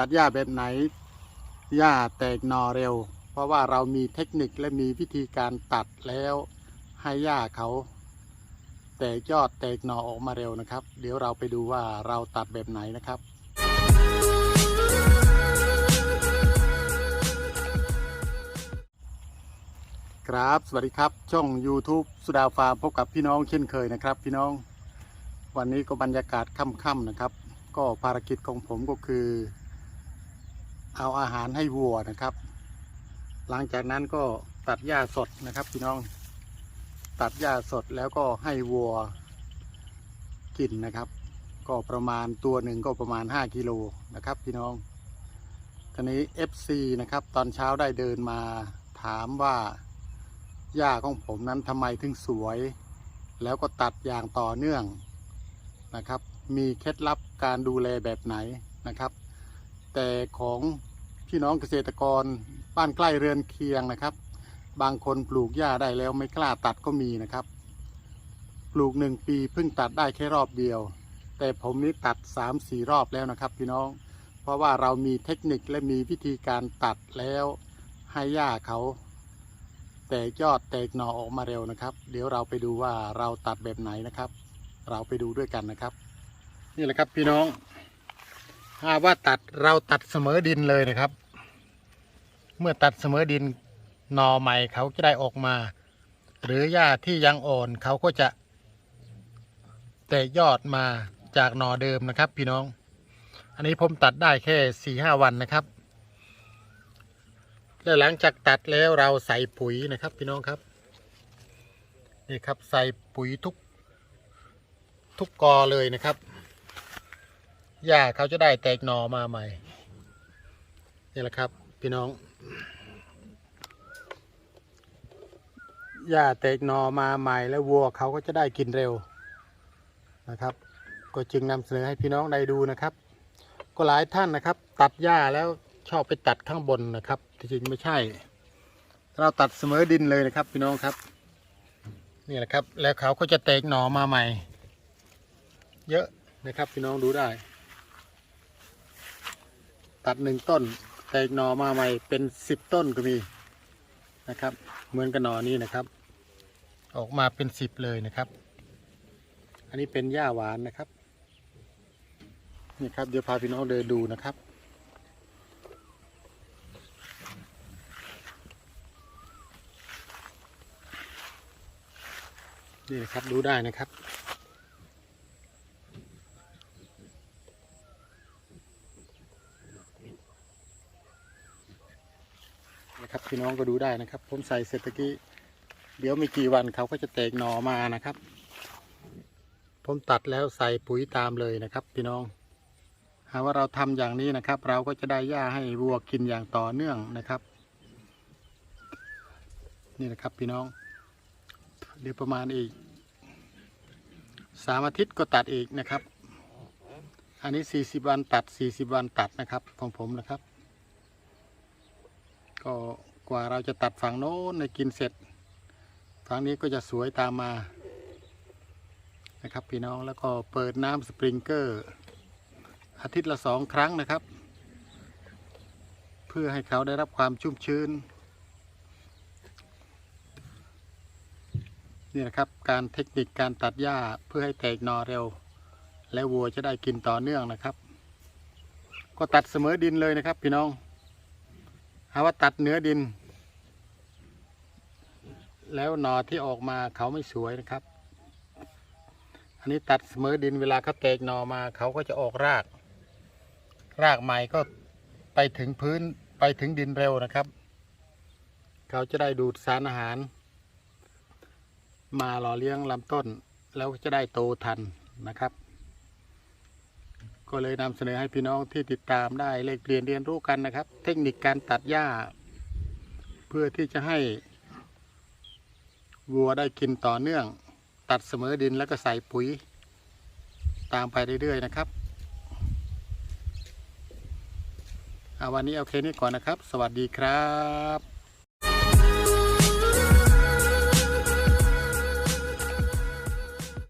ตัดหญ้าแบบไหนหญ้าแตกหนอเร็ว เพราะว่าเรามีเทคนิคและมีวิธีการตัดแล้วให้หญ้าเขา แตกยอดแตกหนอออกมาเร็วนะครับ เดี๋ยวเราไปดูว่าเราตัดแบบไหนนะครับครับ สวัสดีครับ ช่อง YouTube สุดาฟาร์มพบกับพี่น้องเช่นเคยนะครับ พี่น้อง วันนี้ก็บรรยากาศค่ำๆนะครับ ก็ภารกิจของผมก็คือ เอาอาหารให้วัวนะครับ หลังจากนั้นก็ตัดหญ้าสดนะครับพี่น้อง ตัดหญ้าสดแล้วก็ให้วัวกินนะครับ ก็ประมาณตัวหนึ่งก็ประมาณ 5กิโลนะครับ พี่น้องทีนี้ FC นะครับ ตอนเช้าได้เดินมาถามว่าหญ้าของผมนั้นทำไมถึงสวย แล้วก็ตัดอย่างต่อเนื่องนะครับ มีเคล็ดลับการดูแลแบบไหนนะครับ แต่ของ พี่น้องเกษตรกรบ้านใกล้เรือนเคียงนะครับ บางคนปลูกหญ้าได้แล้วไม่กล้าตัดก็มีนะครับ ปลูกหนึ่งปีเพิ่งตัดได้แค่รอบเดียว แต่ผมนี้ตัดสามสี่รอบแล้วนะครับ พี่น้อง เพราะว่าเรามีเทคนิคและมีวิธีการตัดแล้วให้หญ้าเขา แตกยอดแตกหน่อออกมาเร็วนะครับ เดี๋ยวเราไปดูว่าเราตัดแบบไหนนะครับ เราไปดูด้วยกันนะครับ นี่แหละครับพี่น้อง ถ้าว่าตัดเราตัดเสมอดินเลยนะครับ เมื่อตัดเสมอดินหน่อใหม่เขาจะได้ออกมา หรือหญ้าที่ยังอ่อนเขาก็จะแตกยอดมาจากหน่อเดิมนะครับ พี่น้อง อันนี้ผมตัดได้แค่สี่ห้าวันนะครับ แล้วหลังจากตัดแล้วเราใส่ปุ๋ยนะครับ พี่น้องครับนี่ครับใส่ปุ๋ยทุกทุกกอเลยนะครับ หญ้าเขาจะได้แตกหนอมาใหม่ นี่แหละครับ พี่น้องหญ้าแตกหนอมาใหม่แล้ววัวเขาก็จะได้กินเร็วนะครับ ก็จึงนำเสนอให้พี่น้องได้ดูนะครับ ก็หลายท่านนะครับ ตัดหญ้าแล้วชอบไปตัดข้างบนนะครับที่จริงไม่ใช่ เราตัดเสมอดินเลยนะครับ พี่น้องครับนี่แหละครับ แล้วเขาก็จะแตกหน่อมาใหม่ เยอะนะครับ พี่น้องดูได้ ตัดหนึ่งต้น แตกหน่อมาใหม่เป็นสิบต้นก็มีนะครับ เหมือนกับหน่อนี้นะครับ ออกมาเป็นสิบเลยนะครับ อันนี้เป็นหญ้าหวานนะครับนี่ครับเดี๋ยวพาพี่น้องเดินดูนะครับนี่นะครับดูได้นะครับ นะครับพี่น้องก็ดูได้นะครับ ผมใส่เสร็จตะกี้เดี๋ยวไม่กี่วันเขาก็จะแตกหน่อมานะครับ ผมตัดแล้วใส่ปุ๋ยตามเลยนะครับ พี่น้อง หากว่าเราทำอย่างนี้นะครับ เราก็จะได้หญ้าให้วัวกินอย่างต่อเนื่องนะครับ นี่นะครับพี่น้อง เดี๋ยวประมาณอีกสามอาทิตย์ก็ตัดอีกนะครับ อันนี้สี่สิบวันตัดสี่สิบวันตัดนะครับของผมนะครับ ก็กว่าเราจะตัดฝั่งโน้นในกินเสร็จฝั่งนี้ก็จะสวยตามมานะครับพี่น้องแล้วก็เปิดน้ำสปริงเกอร์อาทิตย์ละสองครั้งนะครับ เพื่อให้เขาได้รับความชุ่มชื้น นี่นะครับการเทคนิคการตัดหญ้าเพื่อให้แตกนอเร็ว และวัวจะได้กินต่อเนื่องนะครับ ก็ตัดเสมอดินเลยนะครับพี่น้องาว่าตัดเนื้อดิน แล้วหนอที่ออกมาเขาไม่สวยนะครับ อันนี้ตัดเสมอดินเวลาเขาแตกหนอมาเขาก็จะออกราก รากใหม่ก็ไปถึงพื้นไปถึงดินเร็วนะครับ เขาจะได้ดูดสารอาหาร มาหล่อเลี้ยงลำต้นแล้วจะได้โตทันนะครับ ก็เลยนำเสนอให้พี่น้องที่ติดตามได้เลกเรียนเรียนรู้กันนะครับ เทคนิคการตัดหญ้า เพื่อที่จะให้วัวได้กินต่อเนื่อง ตัดเสมอดินแล้วก็ใส่ปุ๋ย ตามไปเรื่อยๆนะครับเอาวันนี้เอาแค่นี้ก่อนนะครับ สวัสดีครับ